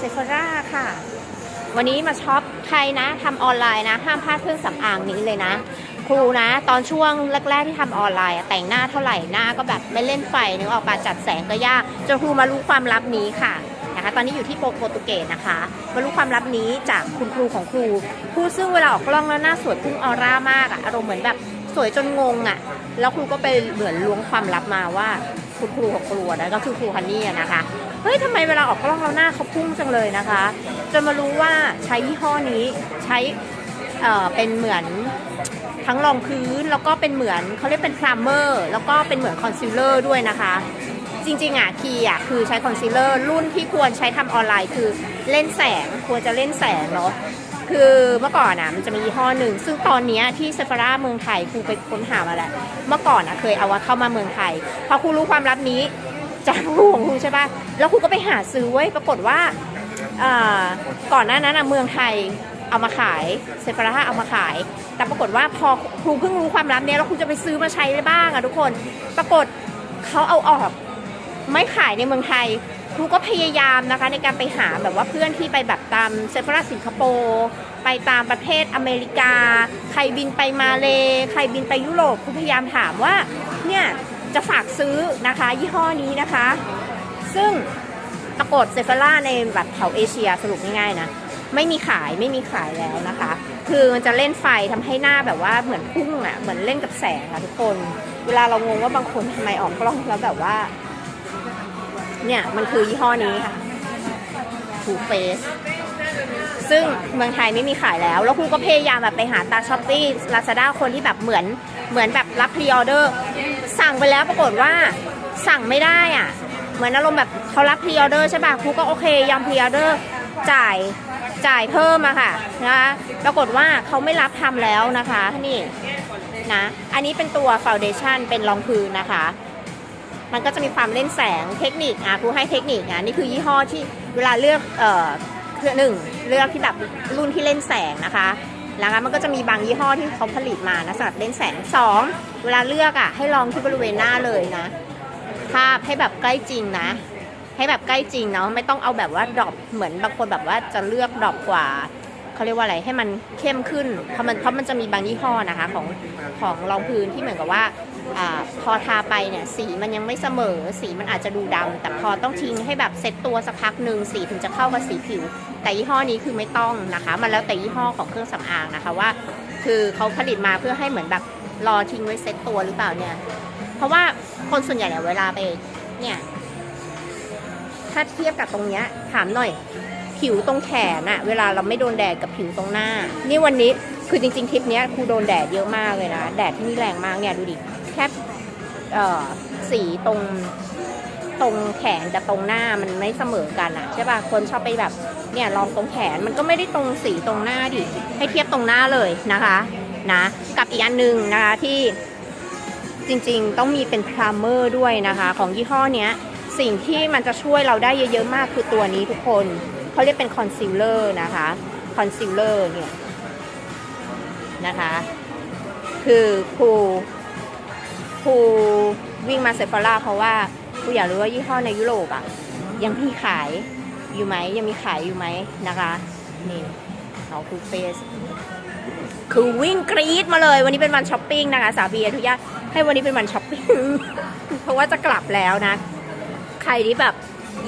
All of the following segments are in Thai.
เซฟร่าค่ะ วันนี้มาช็อปใครนะทำออนไลน์นะ ห้ามพลาดเครื่องสำอางนี้เลยนะ ครูนะ ตอนช่วงแรก ๆที่ทำออนไลน์อะแต่งหน้าเท่าไหร่หน้าก็แบบไม่เล่นไฟนึกออกปะจัดแสงก็ยากจนครูมารู้ความลับนี้ค่ะนะคะตอนนี้อยู่ที่โปรโปรตุเกสนะคะมารู้ความลับนี้จากคุณครูของครูครูซึ่งเวลาออกกล้องแล้วหน้าสวยพุ่งออร่ามากอะอารมณ์เหมือนแบบสวยจนงงอะแล้วครูก็ไปเหมือนล้วงความลับมาว่า คุณครูของครูนะก็คือครูฮันนี่นะคะเฮ้ยทำไมเวลาออกกล้องแล้วหน้าเขาพุ่งจังเลยนะคะจนมารู้ว่าใช้ยี่ห้อนี้ใช้เอ่อเป็นเหมือนทั้งรองพื้นแล้วก็เป็นเหมือนเขาเรียกเป็นพรามเมอร์แล้วก็เป็นเหมือนคอนซีลเลอร์ด้วยนะคะ จริงๆอะคีอะคือใช้คอนซีลเลอร์รุ่นที่ควรใช้ทำออนไลน์คือเล่นแสงควรจะเล่นแสงเนาะ คือเมื่อก่อนอะมันจะมียี่ห้อหนึ่ง ซึ่งตอนนี้ที่เซฟาร่าเมืองไทยครูไปค้นหามาแล้วเมื่อก่อนอะเคยเอาว่าเข้ามาเมืองไทย พอครูรู้ความลับนี้จากครูของครูใช่ปะแล้วครูก็ไปหาซื้อไว้ปรากฏว่าอ่าก่อนหน้านั้นอะเมืองไทยเอามาขายเซฟาร่าเอามาขาย แต่ปรากฏว่าพอครูเพิ่งรู้ความลับเนี้ยแล้วครูจะไปซื้อมาใช้ได้บ้างอะทุกคน ปรากฏเขาเอาออกไม่ขายในเมืองไทย ครูก็พยายามนะคะในการไปหาแบบว่าเพื่อนที่ไปแบบตามเซฟราสิงคโปร์ไปตามประเทศอเมริกา ใครบินไปมาเลใครบินไปยุโรปครูพยายามถามว่าเนี่ยจะฝากซื้อนะคะยี่ห้อนี้นะคะ ซึ่งปรากฏเซฟาร่าในแบบแถวเอเชียสรุปง่ายๆนะไม่มีขายไม่มีขายแล้วนะคะ คือมันจะเล่นไฟทำให้หน้าแบบว่าเหมือนพุ่งอะเหมือนเล่นกับแสงอะทุกคน เวลาเรางงว่าบางคนทำไมออกกล้องแล้วแบบว่า เนี่ยมันคือยี่ห้อนี้ค่ะ Too Faced ซึ่งเมืองไทยไม่มีขายแล้ว แล้วครูก็พยายามแบบไปหาตาช้อปปี้ลาซาด้าคนที่แบบเหมือนเหมือนแบบรับพรีออเดอร์ สั่งไปแล้วปรากฏว่าสั่งไม่ได้อะ เหมือนอารมณ์แบบเขารับพรีออเดอร์ใช่ป่ะครูก็โอเคยอมพรีออเดอร์จ่ายจ่ายเพิ่มอะค่ะนะคะปรากฏว่าเขาไม่รับทำแล้วนะคะนี่นะ อันนี้เป็นตัวฟ u n เดชั่นเป็นรองพื้นนะคะ มันก็จะมีความเล่นแสงเทคนิคอะครูให้เทคนิคอะนี่คือยี่ห้อที่เวลาเลือกเอ่อคือหนึ่งเลือกที่แบบรุ่นที่เล่นแสงนะคะแล้วมันก็จะมีบางยี่ห้อที่เขาผลิตมานะสำหรับเล่นแสงสองเวลาเลือกอะให้ลองที่บริเวณหน้าเลยนะ ภาพให้แบบใกล้จริงนะ ให้แบบใกล้จริงเนาะไม่ต้องเอาแบบว่าดรอปเหมือนบางคนแบบว่าจะเลือกดรอปกว่าเขาเรียกว่าอะไรให้มันเข้มขึ้นเพราะมันเพราะมันจะมีบางยี่ห้อนะคะของของรองพื้นที่เหมือนกับว่า อพอทาไปเนี่ยสีมันยังไม่เสมอ สีมันอาจจะดูดำแต่พอต้องทิ้งให้แบบเซ็ตตัวสักพักหนึ่งสีถึงจะเข้ากับสีผิว แต่ยี่ห้อนี้คือไม่ต้องนะคะ มันแล้วแต่ยี่ห้อของเครื่องสำอางนะคะว่า คือเขาผลิตมาเพื่อให้เหมือนแบบรอทิ้งไว้เซ็ตตัวหรือเปล่าเนี่ย เพราะว่าคนส่วนใหญ่เนี่ยเวลาไปเนี่ย ถ้าเทียบกับตรงเนี้ย ถามหน่อย ผิวตรงแขนอะเวลาเราไม่โดนแดดกับผิวตรงหน้า นี่วันนี้คือจริงๆทริปเนี้ยครูโดนแดดเยอะมากเลยนะ แดดที่นี่แรงมากเนี่ยดูดิ แค่สีตรงตรงแขนกับตรงหน้ามันไม่เสมอกันอะใช่ป่ะคนชอบไปแบบเนี่ยลองตรงแขนมันก็ไม่ได้ตรงสีตรงหน้าดิให้เทียบตรงหน้าเลยนะคะนะกับอีกอันหนึ่งนะคะที่จริงๆต้องมีเป็นพรามเมอร์ด้วยนะคะ ของยี่ห้อเนี้ยสิ่งที่มันจะช่วยเราได้เยอะๆมากคือตัวนี้ทุกคนเขาเรียกเป็นคอนซีลเลอร์นะคะคอนซีลเลอร์เนี่ยนะคะ คือครู ครูวิ่งมาเซฟาร่าเพราะว่าครูอยากรู้ว่ายี่ห้อในยุโรปอะยังมีขายอยู่ไหมยังมีขายอยู่ไหมนะคะนี่เอาคูเฟสคือวิ่งกรี๊ดมาเลย วันนี้เป็นวันช้อปปิ้งนะคะสาบีอนุญาตให้วันนี้เป็นวันช้อปปิ้งเพราะว่าจะกลับแล้วนะ ใครที่แบบ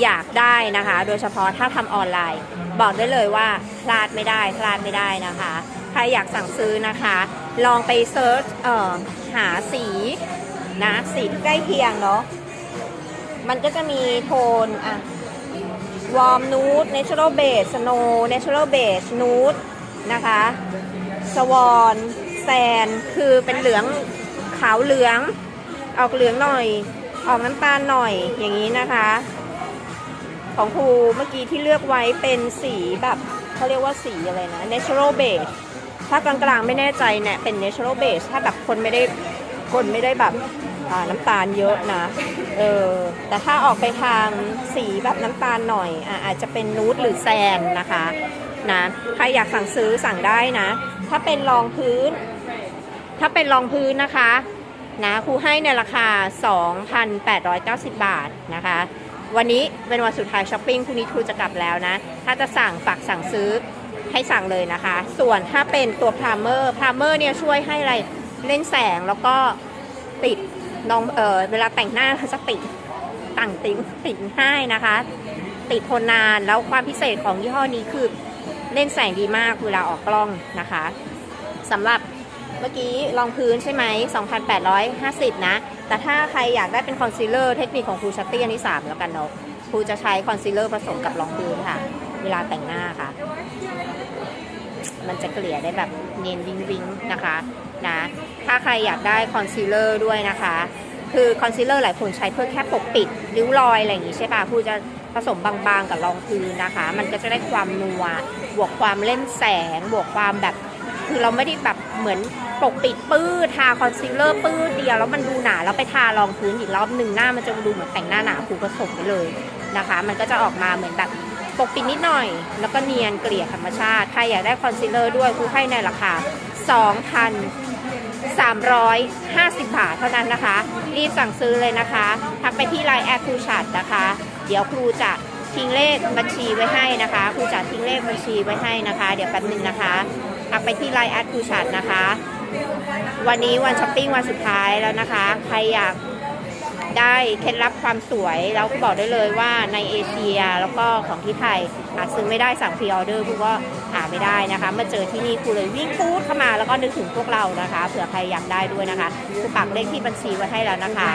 อยากได้นะคะ โดยเฉพาะถ้าทำออนไลน์ บอกได้เลยว่าพลาดไม่ได้พลาดไม่ได้นะคะ ใครอยากสั่งซื้อนะคะ ลองไปเซิร์ชเอ่อหาสี นะสีที่ใกล้เคียงเนาะมันก็จะมีโทนอะวอร์มนูดเนเชอรัลเบสสโนว์เนเชอรัลเบสนูดนะคะสวอนแซนคือเป็นเหลืองขาวเหลือง ออกเหลืองหน่อย ออกน้ำตาลหน่อยอย่างนี้นะคะ ของครูเมื่อกี้ที่เลือกไว้เป็นสีแบบเขาเรียกว่าสีอะไรนะ natural base ถ้ากลางๆไม่แน่ใจเนี่ยเป็น natural base ถ้าแบบคนไม่ได้คนไม่ได้แบบ น้ำตาลเยอะนะเออแต่ถ้าออกไปทางสีแบบน้ำตาลหน่อยอะอาจจะเป็นนูดหรือแซนนะคะนะใครอยากสั่งซื้อสั่งได้นะ ถ้าเป็นรองพื้น ถ้าเป็นรองพื้นนะคะนะครูให้ในราคา 2,890 บาทนะคะ วันนี้เป็นวันสุดท้ายช้อปปิ้งพรุ่งนี้ครูจะกลับแล้วนะ ถ้าจะสั่งฝากสั่งซื้อให้สั่งเลยนะคะ ส่วนถ้าเป็นตัวพรามเมอร์พรามเมอร์เนี่ยช่วยให้อะไรเล่นแสงแล้วก็ติด น้องเออเวลาแต่งหน้าจะติดต่างติงติดให้นะคะ ติดทนนานแล้วความพิเศษของยี่ห้อนี้คือเล่นแสงดีมากเวลาออกกล้องนะคะสำหรับเมื่อกี้รองพื้นใช่ไหม 2,850 นะ แต่ถ้าใครอยากได้เป็นคอนซีลเลอร์เทคนิคของครูชัตตี้อันที่3แล้วกันเนาะครูจะใช้คอนซีลเลอร์ผสมกับรองพื้นค่ะ เวลาแต่งหน้าค่ะ มันจะเกลี่ยได้แบบเนียนวิงวิงนะคะ นะ ถ้าใครอยากได้คอนซีลเลอร์ด้วยนะคะ คือคอนซีลเลอร์หลายคนใช้เพื่อแค่ปกปิดริ้วรอยอะไรอย่างงี้ใช่ป่ะครูจะผสมบางๆกับรองพื้นนะคะ มันก็จะได้ความนัว บวกความเล่นแสง บวกความแบบ คือเราไม่ได้แบบเหมือนปกปิดปื้ดทาคอนซีลเลอร์ปื้ดเดียวแล้วมันดูหนาแล้วไปทารองพื้นอีกรอบหนึ่งหน้ามันจะดูเหมือนแต่งหน้าหนาครูผสมไปเลยนะคะ มันก็จะออกมาเหมือนแบบปกปิดนิดหน่อย แล้วก็เนียนเกลี่ยธรรมชาติ ใครอยากได้คอนซีลเลอร์ด้วยครูให้ในราคา 350 บาทเท่านั้นนะคะ รีบสั่งซื้อเลยนะคะ ทักไปที่ไลน์แอดครูชัดนะคะ เดี๋ยวครูจะทิ้งเลขบัญชีไว้ให้นะคะ ครูจะทิ้งเลขบัญชีไว้ให้นะคะ เดี๋ยวแป๊บนึงนะคะ ทักไปที่ไลน์แอดครูชัดนะคะ วันนี้วันช้อปปิ้งวันสุดท้ายแล้วนะคะ ใครอยากได้เคล็ดลับความสวยเราก็บอกได้เลยว่าในเอเชียแล้วก็ของที่ไทยหาซื้อไม่ได้สั่งพรีออเดอร์พวกก็หา ไม่ได้นะคะมาเจอที่นี่ครูเลยวิ่งพูดเข้ามาแล้วก็นึกถึงพวกเรานะคะเผื่อใครอยากได้ด้วยนะคะครูปักเลขที่บัญชีไว้ให้แล้วนะคะ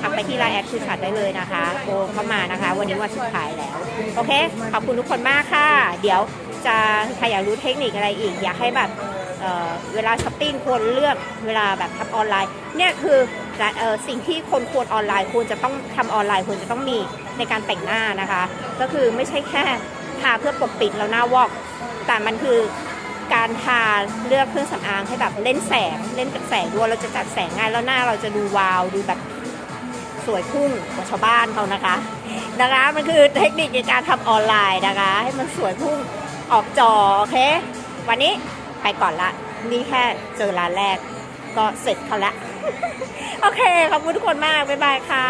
ทักไปที่ไลน์แอดครูชัดได้เลยนะคะโทรเข้ามานะคะ วันนี้วันสุดท้ายแล้วโอเคขอบคุณทุกคนมากค่ะ เดี๋ยวจะใครอยากรู้เทคนิคอะไรอีก อยากให้แบบเเวลาช้อปปิ้งควรเลือกเวลาแบบทำออนไลน์เนี่ยคืออสิ่งที่คนควรออนไลน์ควรจะต้องทำออนไลน์ควรจะต้องมีในการแต่งหน้านะคะ ก็คือไม่ใช่แค่ ทาเพื่อปกปิดแล้วหน้าวอก แต่มันคือการทาเลือกเครื่องสำอางให้แบบเล่นแสงเล่นกับแสงด้วยเราจะจัดแสงง่ายแล้วหน้าเราจะดูวาวดูแบบสวยพุ่งกว่าชาวบ้านเขานะคะนะคะมันคือเทคนิคในการทำออนไลน์นะคะ ให้มันสวยพุ่งออกจอโอเค วันนี้ไปก่อนละ นี่แค่เจอร้านแรกก็เสร็จเขาละ โอเค ขอบคุณทุกคนมาก บ๊ายบายค่ะ